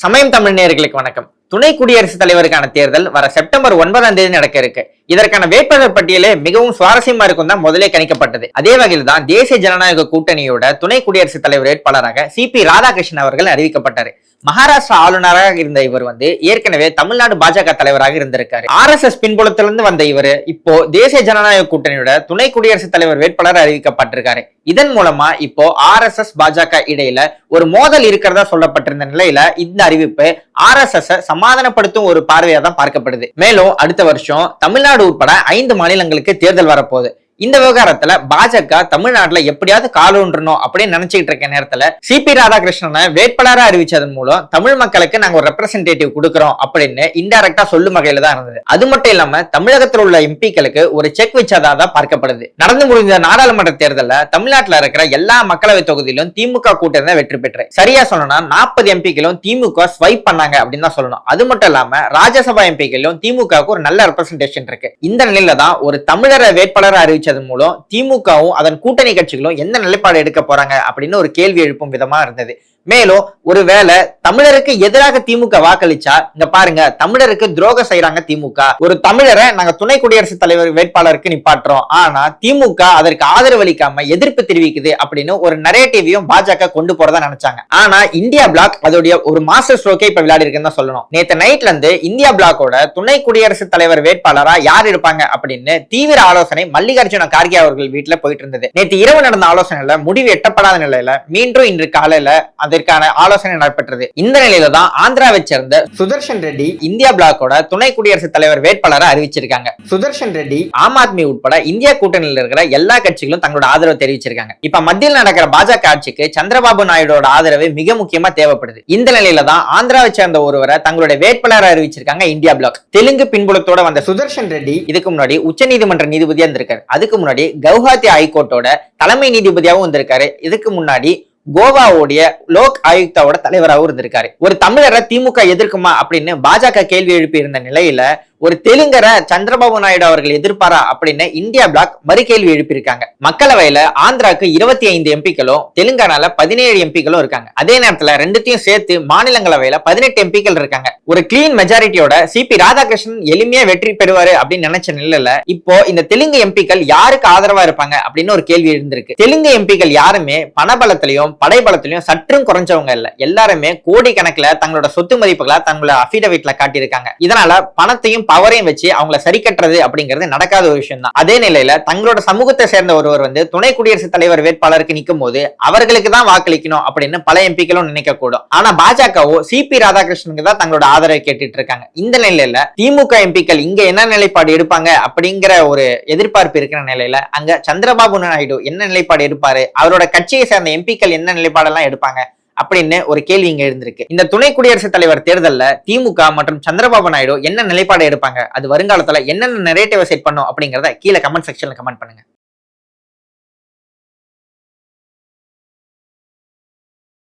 சமயம் தமிழ் நேர்களுக்கு வணக்கம். துணை குடியரசுத் தலைவருக்கான தேர்தல் வர செப்டம்பர் ஒன்பதாம் தேதி நடக்க இருக்கு. இதற்கான வேட்பாளர் பட்டியலே மிகவும் சுவாரஸ்யமா இருக்கும் தான் முதலே கணிக்கப்பட்டது. அதே வகையில் தான் தேசிய ஜனநாயக கூட்டணியோட துணை குடியரசுத் தலைவர் வேட்பாளராக சி பி ராதாகிருஷ்ணன் அவர்கள் அறிவிக்கப்பட்டார். மகாராஷ்டிரா ஆளுநராக இருந்த இவர் வந்து ஏற்கனவே தமிழ்நாடு பாஜக தலைவராக இருந்திருக்காரு. ஆர் எஸ் எஸ் பின்புலத்திலிருந்து வந்த இவர் இப்போ தேசிய ஜனநாயக கூட்டணியோட துணை குடியரசுத் தலைவர் வேட்பாளர் அறிவிக்கப்பட்டிருக்காரு. இதன் மூலமா இப்போ ஆர் எஸ் எஸ் பாஜக இடையில ஒரு மோதல் இருக்கிறதா சொல்லப்பட்டிருந்த நிலையில இந்த அறிவிப்பு ஆர் எஸ் எஸ் சமாதானப்படுத்தும் ஒரு பார்வையா தான் பார்க்கப்படுது. மேலும் அடுத்த வருஷம் தமிழ்நாடு உட்பட ஐந்து மாநிலங்களுக்கு தேர்தல் வரப்போகுது. இந்த விவகாரத்துல பாஜக தமிழ்நாட்டுல எப்படியாவது காலூன்றணும் அப்படின்னு நினைச்சுக்கிட்டு இருக்க நேரத்துல சிபி ராதாகிருஷ்ணனை வேட்பாளரா அறிவிச்சதன் மூலம் தமிழ் மக்களுக்கு நாங்க ஒரு ரெப்ரசன்டேட்டிவ் கொடுக்கறோம் அப்படின்னு இன்டைரக்டா சொல்லும் வகையில தான் இருந்தது. அது மட்டும் இல்லாம தமிழகத்தில் உள்ள எம்பிக்களுக்கு ஒரு செக் வச்சதா தான் பார்க்கப்படுது. நடந்து முடிந்த நாடாளுமன்ற தேர்தலில் தமிழ்நாட்டுல இருக்கிற எல்லா மக்களவை தொகுதியிலும் திமுக கூட்டணி தான் வெற்றி பெற்று. சரியா சொல்லணும்னா நாற்பது எம்பிக்களும் திமுக ஸ்வைப் பண்ணாங்க அப்படின்னு தான் சொல்லணும். அது மட்டும் இல்லாம ராஜ்யசபா எம்பிக்களும் திமுகவுக்கு ஒரு நல்ல ரெப்ரசன்டேஷன் இருக்கு. இந்த நிலையில தான் ஒரு தமிழரை வேட்பாளரை அறிவிச்சதன் மூலம் திமுகவும் அதன் கூட்டணி கட்சிகளும் எந்த நிலைப்பாடு எடுக்க போறாங்க அப்படின்னு ஒரு கேள்வி எழுப்பும் விதமா இருந்தது. மேலும் ஒருவேளை தமிழருக்கு எதிராக திமுக வாக்களிச்சா இங்க பாருங்க தமிழருக்கு துரோகம் செய்யறாங்க திமுக. ஒரு தமிழரை நாங்க துணை குடியரசுத் தலைவர் வேட்பாளருக்கு நிப்பாட்டுறோம். ஆனா திமுக அதற்கு ஆதரவு அளிக்காம எதிர்ப்பு தெரிவிக்குது அப்படின்னு ஒரு நரேட்டிவையும் பாஜக கொண்டு போறதா நினைச்சாங்க. ஆனா இந்தியா பிளாக் அதோடைய ஒரு மாஸ்டர் ஸ்ட்ரோக்கே இப்ப விளையாடி இருக்குன்னு தான் சொல்லணும். நேற்று நைட்ல இருந்து இந்தியா பிளாக்கோட துணை குடியரசுத் தலைவர் வேட்பாளரா யார் இருப்பாங்க அப்படின்னு தீவிர ஆலோசனை மல்லிகார்ஜுன கார்கே அவர்கள் வீட்டுல போயிட்டு இருந்தது. நேற்று இரவு நடந்த ஆலோசனையில முடிவு எட்டப்படாத நிலையில மீண்டும் இன்று காலையில அந்த அதற்கான ஆலோசனை நடைபெற்றது. இந்த நிலையில தான் ஆந்திராவை சேர்ந்த சுதர்ஷன் ரெட்டி இந்தியா பிளாக்கோட துணை குடியரசுத் தலைவர் வேட்பாளரை அறிவிச்சிருக்காங்க. சுதர்ஷன் ரெட்டி ஆம் ஆத்மி உட்பட இந்தியா கூட்டணியில் இருக்கிற எல்லா கட்சிகளும் தங்களோட ஆதரவு தெரிவிச்சிருக்காங்க. இப்ப மத்தியில் நடக்கிற பாஜக ஆட்சிக்கு சந்திரபாபு நாயுடோட ஆதரவு மிக முக்கியமா தேவைப்படுது. இந்த நிலையில தான் ஆந்திராவை சேர்ந்த ஒருவரை தங்களுடைய வேட்பாளரை அறிவிச்சிருக்காங்க இந்தியா பிளாக். தெலுங்கு பின்புலத்தோட வந்த சுதர்ஷன் ரெட்டி இதுக்கு முன்னாடி உச்சநீதிமன்ற நீதிபதியா இருந்திருக்காரு. அதுக்கு முன்னாடி கவுஹாத்தி ஹைகோர்ட்டோட தலைமை நீதிபதியாகவும் இருந்திருக்காரு. இதுக்கு முன்னாடி கோவாவுடைய லோக் ஆயுக்தாவோட தலைவராகவும் இருந்திருக்காரு. ஒரு தமிழரை திமுக எதிர்க்குமா அப்படின்னு பாஜக கேள்வி எழுப்பி இருந்த நிலையில ஒரு தெலுங்கரை சந்திரபாபு நாயுடு அவர்கள் எதிர்ப்பாரா அப்படின்னு இந்தியா பிளாக் மறு கேள்வி எழுப்பியிருக்காங்க. மக்களவையில ஆந்திராக்கு இருபத்தி ஐந்து எம்பிக்களும் தெலுங்கானால பதினேழு எம்பிக்களும் இருக்காங்க. அதே நேரத்துல ரெண்டுத்தையும் சேர்த்து மாநிலங்களவையில பதினெட்டு எம்பிக்கள் இருக்காங்க. ஒரு கிளீன் மெஜாரிட்டியோட சிபி ராதாகிருஷ்ணன் எளிமையா வெற்றி பெறுவாரு அப்படின்னு நினைச்ச நிலையில இப்போ இந்த தெலுங்கு எம்பிக்கள் யாருக்கு ஆதரவா இருப்பாங்க அப்படின்னு ஒரு கேள்வி இருந்திருக்கு தெலுங்கு எம்பிக்கள் யாருமே பணபலத்திலையும் படைபலத்திலையும் சற்றும் குறைஞ்சவங்க இல்ல. எல்லாருமே கோடி கணக்குல தங்களோட சொத்து மதிப்புகளை தங்களோட அபிடவிட்ல காட்டியிருக்காங்க. இதனால பணத்தையும் பவரையும் வச்சு அவங்கள சரி கட்டுறது அப்படிங்கிறது நடக்காத ஒரு விஷயம் தான் அதே நிலையில தங்களோட சமூகத்தை சேர்ந்த ஒருவர் வந்து துணை குடியரசுத் தலைவர் வேட்பாளருக்கு நிற்கும் போது அவர்களுக்கு தான் வாக்களிக்கணும் அப்படின்னு பல எம்பிக்களும் நினைக்க கூடும் ஆனா பாஜகவோ சிபி ராதாகிருஷ்ணனுக்கு தான் தங்களோட ஆதரவை கேட்டுட்டு இருக்காங்க. இந்த நிலையில திமுக எம்பிக்கள் இங்க என்ன நிலைப்பாடு எடுப்பாங்க அப்படிங்கிற ஒரு எதிர்பார்ப்பு இருக்கிற நிலையில அங்க சந்திரபாபு நாயுடு என்ன நிலைப்பாடு எடுப்பாரு? அவரோட கட்சியை சேர்ந்த எம்பிக்கள் என்ன நிலைப்பாடெல்லாம் எடுப்பாங்க? அப்படின்னு ஒரு கேள்வி இங்க இருந்திருக்கு. இந்த துணை குடியரசுத் தலைவர் தேர்தலில் திமுக மற்றும் சந்திரபாபு நாயுடு என்ன நிலைப்பாடு எடுப்பாங்க? அது வருங்காலத்துல என்னென்ன நிறைய செட் பண்ணும் அப்படிங்கிறத கீழே கமெண்ட் செக்ஷன்ல கமெண்ட் பண்ணுங்க.